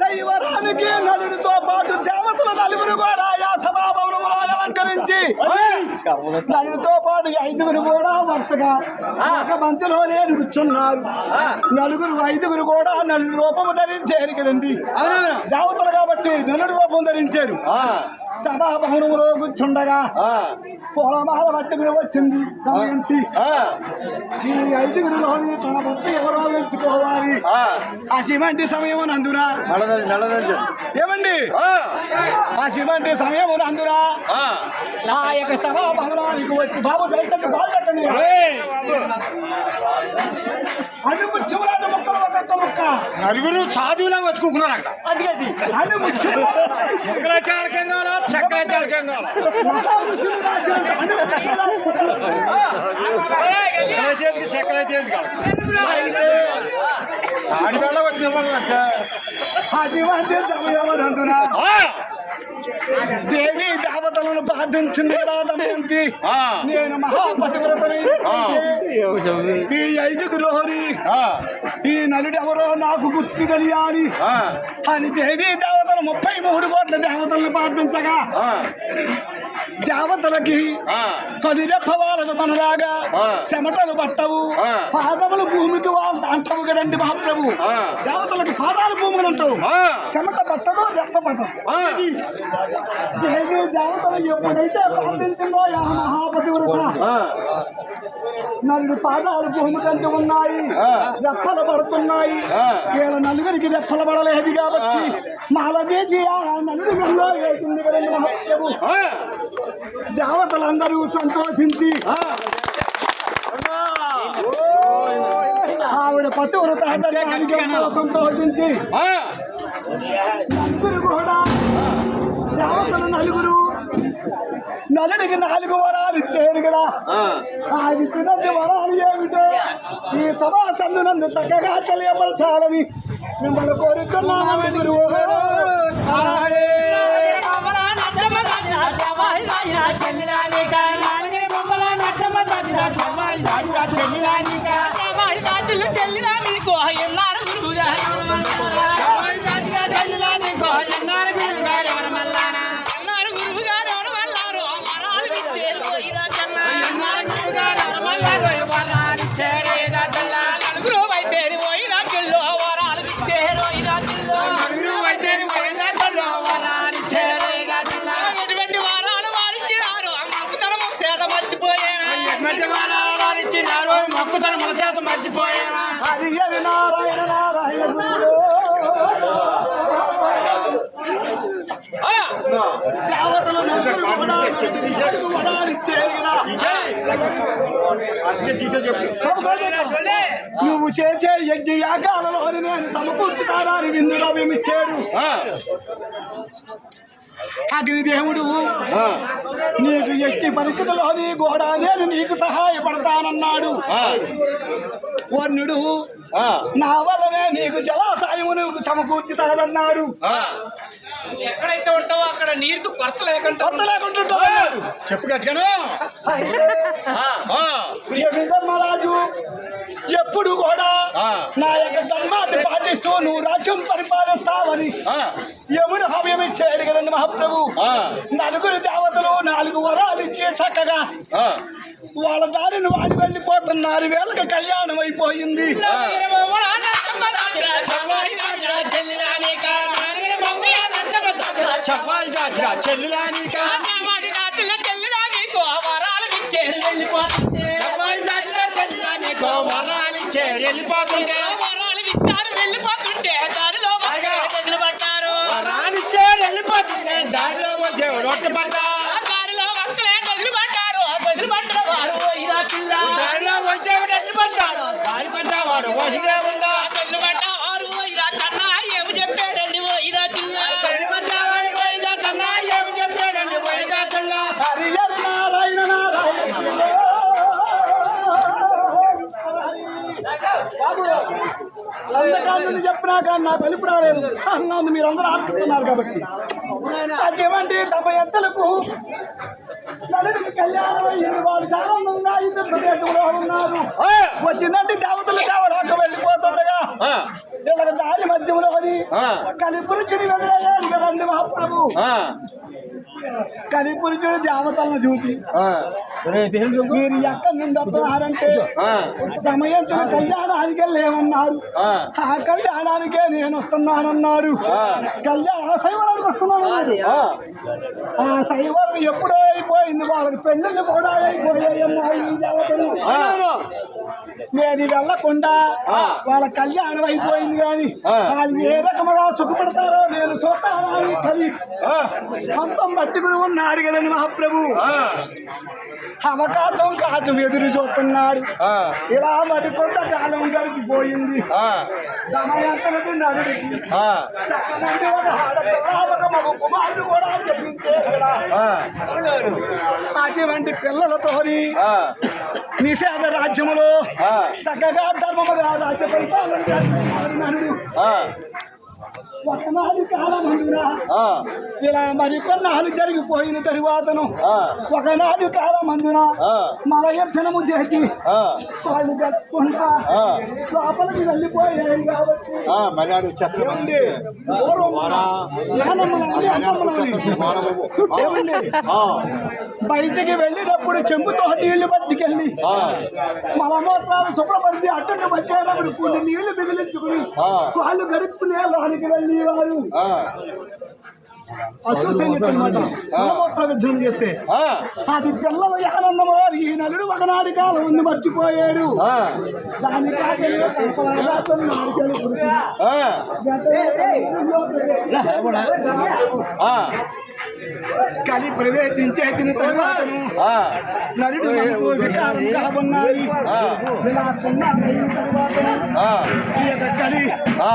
శైవరానికి నలుడితో పాటు దేవతలు నలుగురు కూడా ఆ సభాభవనములో అలంకరించి నలుగురితో పాటు ఐదుగురు కూడా వరుసగా ఒక బంతిలోనే కూర్చున్నారు నలుగురు ఐదుగురు కూడా నలుగురు రూపము ధరించారు కదండి. దేవతలు కాబట్టి నలుడు రూపం ధరించారు. సభాభవనములో కూర్చుండగా పొలమాల పట్టుకుని వచ్చింది దమయంతి. ఈ ఐదుగురిలోని తన భర్త ఎవరో ఎంచుకోవాలి ఆ. సిమంటి సమయం నందున. ఏమండి? ఆ. సిమంటి సమయం నందున. ఆ. యొక్క సభా భవనానికి వచ్చి బాబు దయచేసి బాగా నలుగురు సాధువులా వచ్చుకుంటున్నారు అక్కడ. అది అది. అడకేం కావాలా చెక్క అయితే అడకేం కావాలా చెక్కలైతే ఎందుకు కావాలి వచ్చిన అంటే. అటువంటి సమయం నందున ఆ! దేవి దేవతలను ప్రార్థించింది ఆ. నేను మహాపతివ్రతని. ఈ ఐదుగురోని ఆ! ఈ నలుడు ఎవరో నాకు గుర్తు తెలియాలి! అని దేవి దేవతలు ముప్పై మూడు కోట్ల దేవతలను ప్రార్థించగా! దేవతలకి ఆ! తొలిరెప్పవాళ్ళను మనలాగా. చెమటలు పట్టవు. పాదములు భూమికి అంటవు కదండి మహాప్రభు. దేవతలకు పాదాలు భూమికి అంటావు! చెమట పట్టదు రెప్ప పట్టదు! దేవి దేవతలు ఎప్పుడైతే మహాపతివ్రత ఆ! నలుగురు పాదాలు భూమి కంటే ఉన్నాయి. రెప్పలు పడుతున్నాయి. వీళ్ళ నలుగురికి రెప్పలు పడలేదు కాబట్టి మాల చేసి ఆ నలుగురు గుళ్ళో వేసింది కదండి మహాప్రభు ఆ! దేవతలందరూ సంతోషించి! ఆవిడ పతివ్రత సంతోషించి! నలుగురు కూడా దేవతలు నలుగురు నలుడికి నాలుగు వరాలు ఇచ్చారు కదా. ఆ! ఆ ఇచ్చినట్టు వరాలు ఏమిటో ఈ సభా సందునందు చక్కగా తెలియపరచాలని మిమ్మల్ని కోరుతున్నాము గురువు చెల్లిలా నాలుగు వరాలు ఇచ్చారు కదా అందుకే తీసే చెప్పు నువ్వు చేసే యజ్ఞ యాగాలలో నేను సమకూర్చుతానని విందులో మేమిచ్చాడు ఆ! నీకు ఎట్టి పరిస్థితుల్లోని కూడా నేను నీకు సహాయపడతానన్నాడు! వర్ణుడు! నా వల్లనే నీకు జలాశయము నువ్వు సమకూర్చుతానన్నాడు ఆ! ఎక్కడైతే ఉంటావో అక్కడ నీరుకు కొరత లేకుండా కొత్త లేకుంటున్నాడు చెప్పు గట్టిగాను ఆ! ధర్మరాజు ఎప్పుడు కూడా. నా పాటిస్తూ నువ్వు రాజ్యం పరిపాలిస్తావని. ఆ! యముడు హవ్యం ఇచ్చాడు కదండి మహాప్రభు. ఆ! నలుగురు దేవతలు నాలుగు వరాలు ఇచ్చి చక్కగా! వాళ్ళ దారిని వాడి వెళ్ళిపోతున్నారు. వీళ్ళకి కళ్యాణం అయిపోయింది. చెప్పాలి దాచిరా వచ్చే రొట్టె పడ్డ దారిలో వచ్చేవాడు వెళ్ళిపడ్డాడు దారి పడ్డవాడు వహిగా ఉందా చెప్పాడండి ఓ ఇదా చిల్ల దారి పడ్డవాడు వహిగా కన్నా ఏమి చెప్పాడండి వహిగా కన్నా హరి హరి నారాయణ నారాయణ. బాబు సంతకాల నుండి చెప్పినా కానీ నాకు వెలుపు రాలేదు. ఉత్సాహంగా ఉంది మీరు అందరూ ఆడుతున్నారు కాబట్టి. అదేమంటే తమ ఎత్తలకు కళ్యాణం అయ్యింది వాళ్ళు చాలా ఆనందంగా ఇంద్ర ప్రదేశంలో ఉన్నారు. ఆ! వచ్చినట్టు దేవతలు దేవరాక వెళ్ళిపోతుండగా ఆ, వీళ్ళకి దారి మధ్యలోని ఆ. కలిపురుచుడి వెదురయ్యాడు కదండి మహాప్రభు. ఆ, కలిపురుచుడు దేవతలను చూసి ఆ, మీరు ఎక్కడి నుండి వస్తున్నారంటే ఆ. సమయంతుల కళ్యాణానికి వెళ్ళేమన్నారు ఆ. కళ్యాణానికే నేను వస్తున్నానన్నాడు. కళ్యాణ శైవరానికి వస్తున్నాను ఆ, శైవరం ఎప్పుడో అయిపోయింది. వాళ్ళకి పెళ్ళిళ్ళు కూడా అయిపోయాయి. నేను వెళ్ళకుండా వాళ్ళ కళ్యాణం అయిపోయింది కానీ. వాళ్ళు ఏ రకముగా సుఖపడతారో నేను చూస్తాను. అని కవి ఆ, మొత్తం పట్టుకుని ఉన్నాడు కదండి మహాప్రభు. అవకాశం కాచం ఎదురు చూస్తున్నాడు. ఇలా మరి కొంతకాలం గడిచిపోయింది. సమయంతటి నరుడికి ఆ, చక్కనండి ఒక ఆడపిల్ల ఒక మగ కుమారుడు కూడా చెప్పించే కదా ఆ, అటువంటి పిల్లలతోని ఆ, నిషేధ రాజ్యములో. చక్కగా ధర్మముగా రాజ్య పరిపాలన నరుడు ఒకనాడు కాలమందున ఆ, ఇలా మరి కొన్నాళ్ళు జరిగిపోయిన తరువాతను ఆ. ఒకనాడు కాలమందున. మలయర్చనము చేసి ఆ, వాళ్ళు కట్టుకుంటా. లోపలికి వెళ్ళిపోయాయి కాబట్టి బయటికి వెళ్ళినప్పుడు చెంబుతో నీళ్ళు పట్టుకెళ్ళి మలమూత్రాలు శుభ్రపరిచి అట్టకు వచ్చేటప్పుడు కొన్ని నీళ్ళు మిగిలించుకుని. వాళ్ళు గడుపుకునే లోనికి మలమూత్ర విభజన చేస్తే ఆ, అది పిల్లలు ఆనందమో ఈ నలుడు ఒకనాటి కాలం ఉంది మర్చిపోయాడు. దాని కలి ప్రవేశించేసిన తరువాతను ఆ, నరుడు మనసు వికారంగా. ఇలా యొక్క కలి. ఆ.